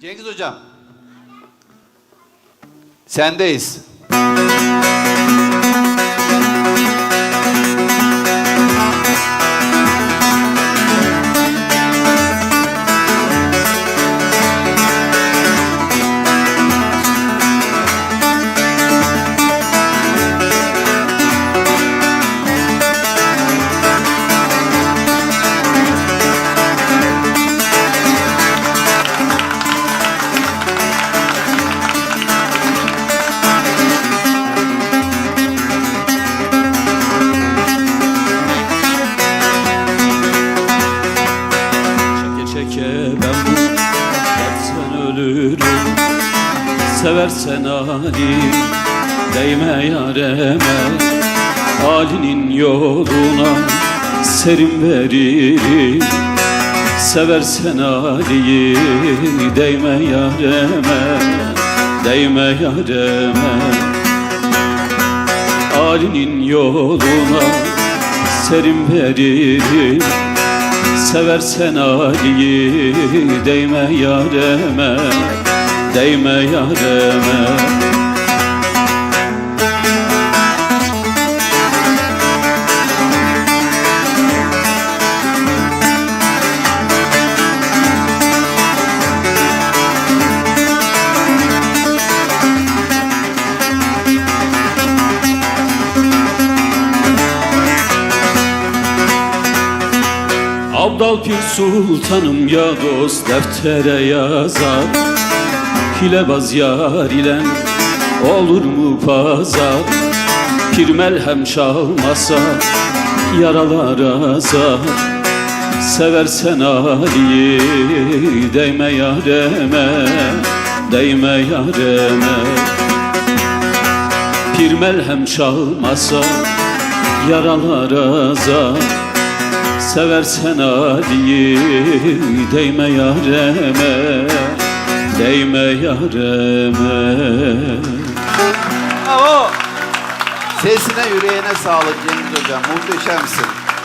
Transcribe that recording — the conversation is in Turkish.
Cengiz Hocam. Sendeyiz. Ben bu dertten ölürüm. Seversen Ali değme yareme. Halinin yoluna serim veririm. Seversen Ali'yi değme yareme. Değme yareme. Ali'nin yoluna serim veririm Seversen Ali'yi değme yareme Değme yareme Abdal Pir Sultanım ya dost deftere yazar. Hilebaz yar ile olur mu pazar? Pir melhem çalmasa yaralar azar. Seversen Ali'yi değme yareme Değme yareme Pir melhem çalmasa yaralar azar Seversen Ali'yi değme yareme Değme yareme Bravo. Sesine yüreğine sağlık Cengiz Hocam. Muhteşemsin.